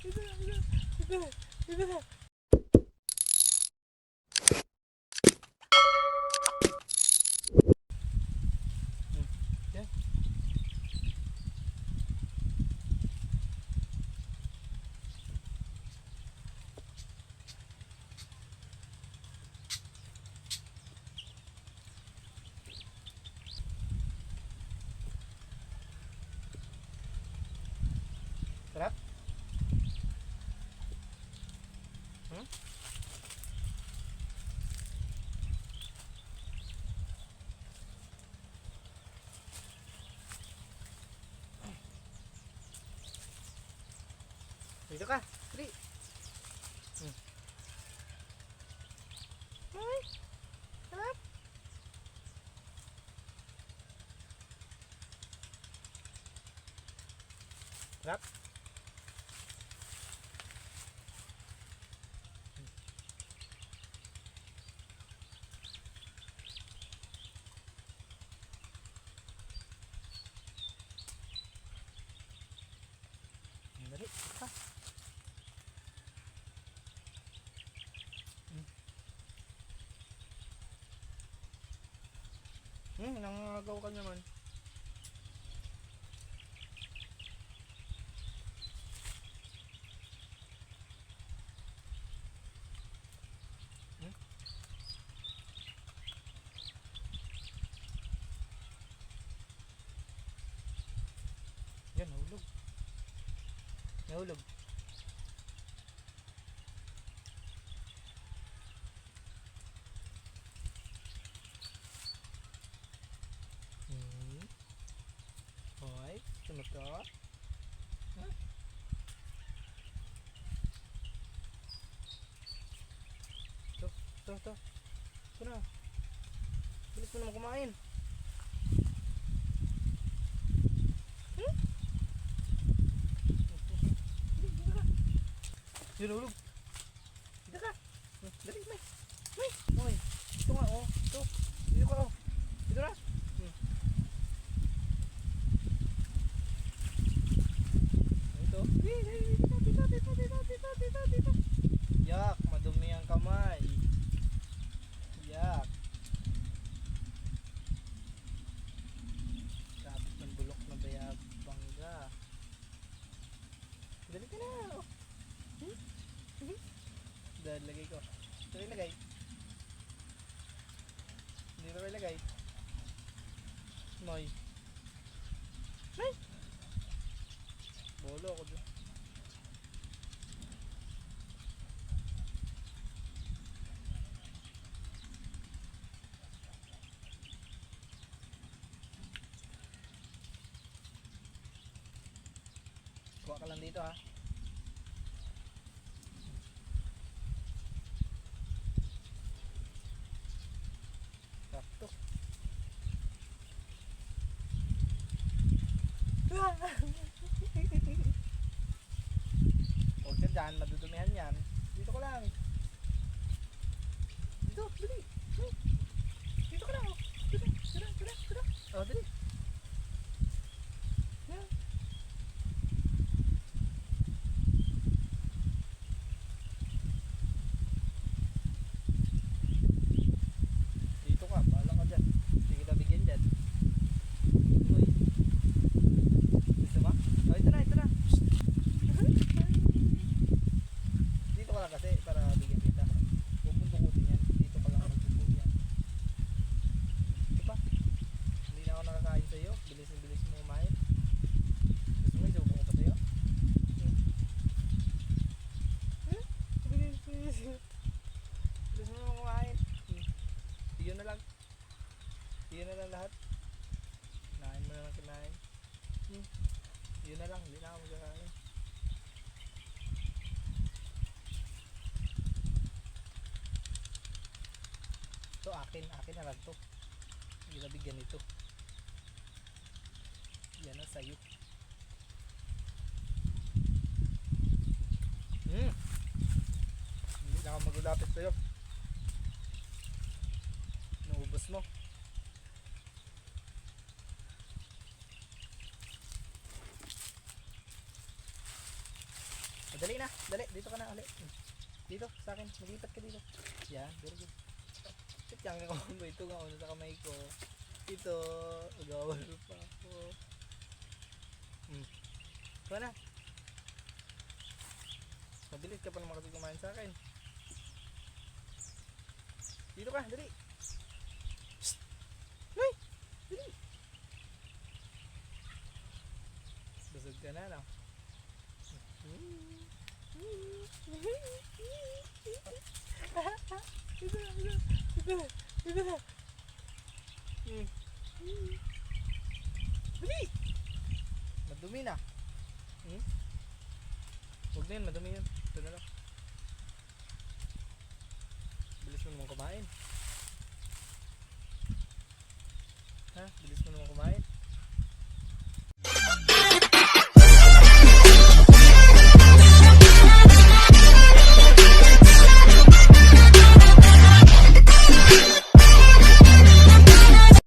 Ito na, ito na, ito na, ito na. Hmm, yan. Sarap? Hmm? Dito ka, Tri. Hmm. Ay, sarap. Sarap. Dali, pa. Hmm. Hmm, nangagaw ka naman. Hmm? Yan, nahulog. Nahulog. Hmm. Sunod ka. Huh? Ito, ito, ito. Ito na. Bilis mo naman kumain. Hmm? Dito ka. Yun, hulog. Dito ka. Hmm, Dali, may. May. Okay. Ito nga, oh. Ito. Dito ka, oh. Dito na. Hmm. Ito. Dito, dito, dito, dito, dito, dito, dito, dito. Yak, madumi ang kamay. Yak. Tapos ng bulok na bayag bangga. Dali ka na. oh. Hmm? Hmm? Dahil lagay ko. Ito ilagay. Hindi ba ilagay? Noy. Noy! Bolo ako dyan. Kuha ka lang dito ha. Huwag ka dyan, madudumihan yan. Dito ka lang. Dito, dali. Hmm. Dito ka lang. oh. Dito, dito, dito, dito. Oh, dali. Yan. Dito ka, bahala ka dyan. Hindi kita bigyan dyan. Uy. Gusto mo? Oh, ito na, ito na. Dito ka lang kasi para bigyan kita. Huwag mong dukutin yan. Dito ka lang magdukot yan. Ito pa. Hindi na ako nakakain sa'yo. Bilis na bilis mo kumain. Gusto mo, isubo ko pa sa'yo? Hmm. Hmm? Bilis, bilis. Bilis mo naman kumain. Hmm. Yun na lang. Yun na lang lahat. Kinain mo na lang kinain. Hmm. Yun na lang. Hindi na ako magkakain. Ito akin. Akin na lang to. Hindi na bigyan ito. Yan ang sayo. Hmm. Hindi na ako magulapit sa'yo. Naubos mo. Dali na, dali. Dito ka na, uli. Dito, sa akin. Maglipat ka dito. Yan, very good. Sit yang ako mo ito una sa kamay ko. Ito, agawal pa ako. Hmm. Ito na. Mabilis ka pa naman kasi kumain sa akin. Dito ka, dali. Psst. Hoy! Dali. Busog ka na, no? Ito na, ito na, ito na! Madumi na. Hmm? Huwag na yun, madumi yun. Ito na lang. Bilis mo naman kumain. Ha? Bilis mo naman kumain.